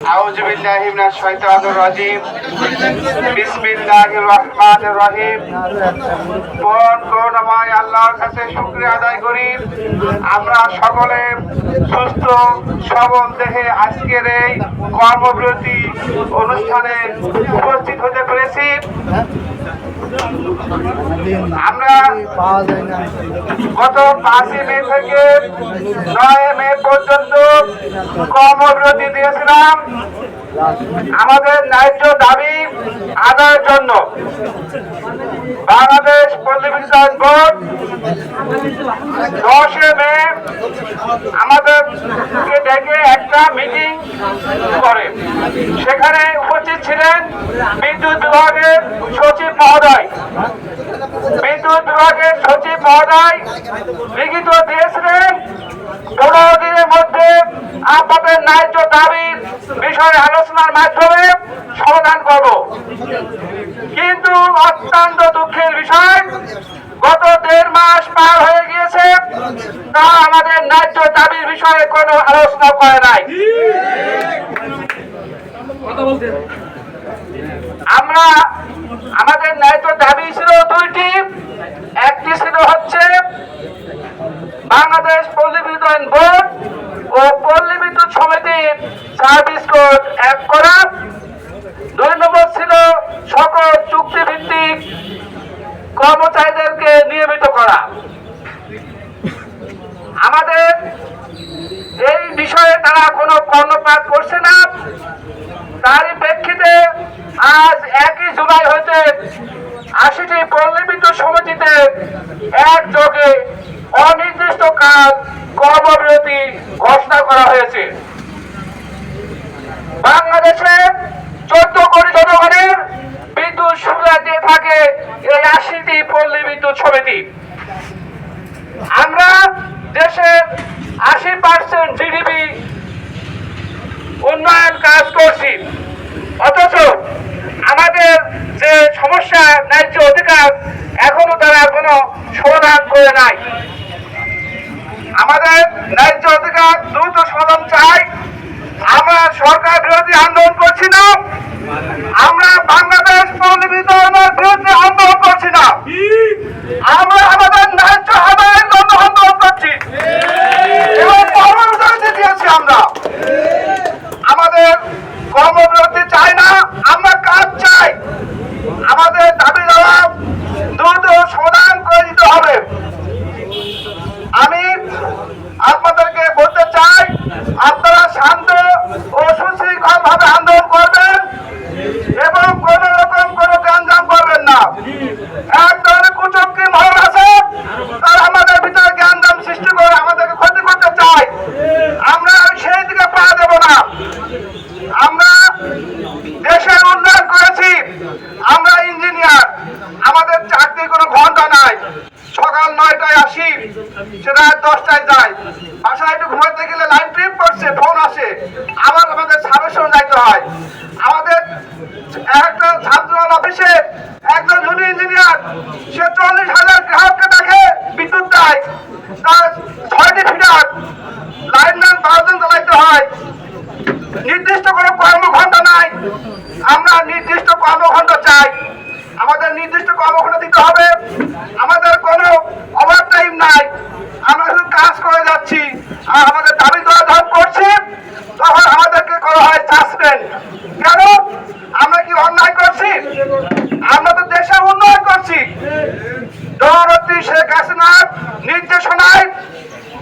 أعوذ بالله من الشيطان الرجيم بسم الله الرحمن الرحيم কোন করুণাময় আল্লাহর কাছে শুকরিয়া আদায় করি আমরা সকলে সুস্থ সবল দেহে আজকের এই কর্মবিরতি অনুষ্ঠানে উপস্থিত হতে পেরেছি আমরা গত পাঁচই মে থেকে নয় মে পর্যন্ত দিয়েছিলাম। আমাদের ন্যায্য দাবি আদায়ের জন্য। বাংলাদেশ পল্লী বোর্ড দশে মে আমাদেরকে ডেকে একটা মিটিং করে। সেখানে উপস্থিত ছিলেন বিদ্যুৎ বিভাগের সচিব মহোদয়। বিদ্যুৎ বিভাগের সচিব মহোদয় লিখিত দিয়েছিলেন ন্যায্য দাবি বিষয়ে আলোচনার মাধ্যমে সমাধান করব। কিন্তু অত্যন্ত দুঃখের বিষয়, গত দেড় মাস পার হয়ে গিয়েছে, তা আমাদের ন্যায্য দাবির বিষয়ে কোনো আলোচনা করে নাই। আমরা, আমাদের ন্যায্য দাবি ছিল দুইটি, একটি ছিল হচ্ছে বাংলাদেশ পল্লী বিদ্যুৎ বোর্ড ও পল্লী বিদ্যুৎ সমিতির সার্ভিস কর্মচারীদেরকে নিয়মিত করা। আমাদের এই বিষয়ে তারা কোনো কর্ণপাত করছে না। তারই প্রেক্ষিতে আজ একই জুলাই হতে আশিটি পল্লী সমিতিতে একযোগে অনির্দিষ্ট কাল কর্মবিরতি ঘোষণা করা হয়েছে। বাংলাদেশে চোদ্দ কোটি জনগণের বিদ্যুৎ সুবিধা দিয়ে থাকে এই আশিটি পল্লী বিদ্যুৎ সমিতি আমরা দেশের আশি পার্সেন্ট জিডিপি উন্নয়ন কাজ করছি অথচ আমাদের যে সমস্যা ন্যায্য অধিকার এখনও তারা কোনো সমাধান করে নাই আমাদের ন্যায্য অধিকার দ্রুত সমাধান চাই আমরা সরকার বিরোধী আন্দোলন করছি না। আমরা বাংলাদেশ পল্লী বিতরণের বিরুদ্ধে আন্দোলন করছি না। আমরা আমাদের ন্যায্য আদায়ের জন্য আন্দোলন করছি এবং কর্মবিরতি দিয়েছি আমরা আমাদের কর্মবিরতি চাই না আমরা কাজ চাই আমাদের দাবি দেওয়া দ্রুত সমাধান করে দিতে হবে আমি আপনাদেরকে বলতে চাই আপনারা শান্ত ও সুশৃঙ্খল ভাবে আন্দোলন করবেন এবং কোন রকম কোন গ্যাঞ্জাম করবেন না এক ধরনের কুচক্রি মহল আছে তারা আমাদের ভিতরে গ্যাঞ্জাম সৃষ্টি করে আমাদেরকে ক্ষতি করতে চায় আমরা সেই দিকে পা দেব না আমরা দেশের উন্নয়ন করেছি আমরা ইঞ্জিনিয়ার আমাদের চাকরি কোনো ঘণ্টা নাই সকাল নয়টায় আসি সেটা দশটায় যায় বাসায় একটু ঘুমাতে গেলে লাইন ট্রিপ করছে ফোন আসে। আবার আমাদের সাবেশন যাইতে হয়। আমাদের একটা ছাত্র অফিসে একজন জুনি ইঞ্জিনিয়ার সে চল্লিশ হাজার গ্রাহককে দেখে বিদ্যুৎ দেয়। তার ছয়টি ফিডার লাইনম্যান বারোজন চালাইতে হয়। নির্দিষ্ট কোনো কর্মঘণ্টা নাই। আমরা নির্দিষ্ট কর্মঘণ্টা চাই। আমাদের নির্দিষ্ট কর্মঘণ্টা দিতে হবে আমাদের কোনো ওভার টাইম নাই আমরা শুধু কাজ করে যাচ্ছি আর আমাদের দাবি দেওয়া যখন করছি তখন আমাদেরকে করা হয় সাসপেন্ড কেন অন্যায় করছি। আমরা তো দেশের উন্নয়ন করছি। শেখ হাসিনার নির্দেশনায়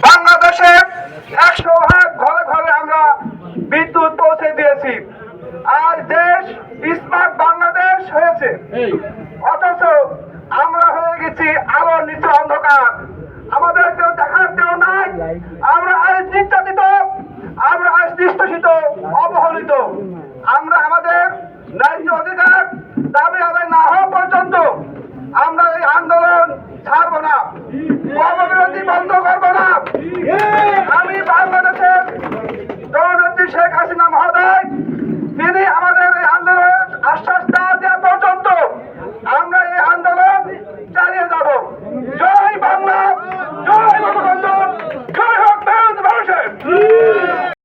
বাংলাদেশে একশো ভাগ ঘরে ঘরে আমরা বিদ্যুৎ পৌঁছে দিয়েছি। আর দেশ স্মার্ট বাংলাদেশ হয়েছে। অথচ আমরা হয়ে গেছি আলোর নিচে অন্ধকার। আমাদের কেউ দেখার কেউ নাই। আমরা আজ নির্যাতিত, আমরা আজ নিষ্পেষিত অবহেলিত। আমরা আমাদের ন্যায্য অধিকার দাবি আদায় না হওয়া পর্যন্ত আমরা এই আন্দোলন ছাড়বো না। কর্মবিরতি বন্ধ